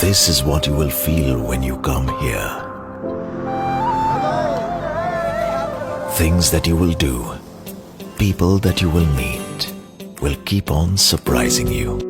This is what you will feel when you come here. Things that you will do, people that you will meet, will keep on surprising you.